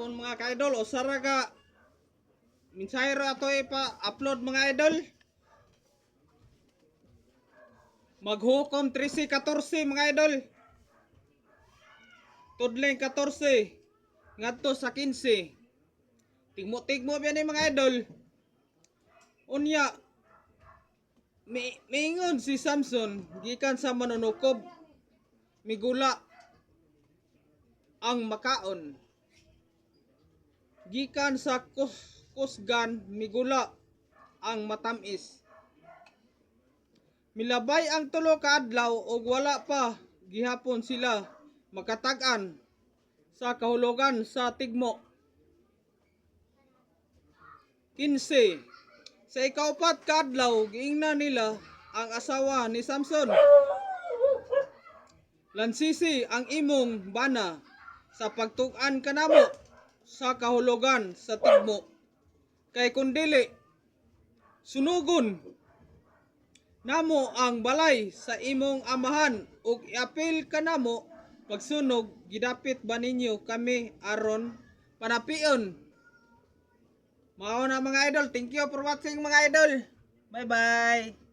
hapon mga ka-idol. O saraga. Minsayro ato ipa-upload mga idol. Maghukom 13-14 mga idol. Tudling 14. Ngadto sa 15. Tigmo-tigmo ba ni mga idol. Unya. Mi miingon si Samson gikan sa manunukob. Migula ang makaon. Gikan sa kus kusgan migula ang matamis. Milabay ang tulo ka adlaw wala pa gihapon sila makatag-an sa kahulugan sa tigmo. 15. Sa ikaupat ka giingnan nila ang asawa ni Samson. Lansisi ang imong bana sa pagtug-an kanamo sa kahulugan sa tigmo. Kay kundili sunugon namo ang balay sa imong amahan ug iapil kanamo pagsunog gidapit ba ninyo kami aron panapion? Mao na mga idol. Thank you for watching mga idol. Bye bye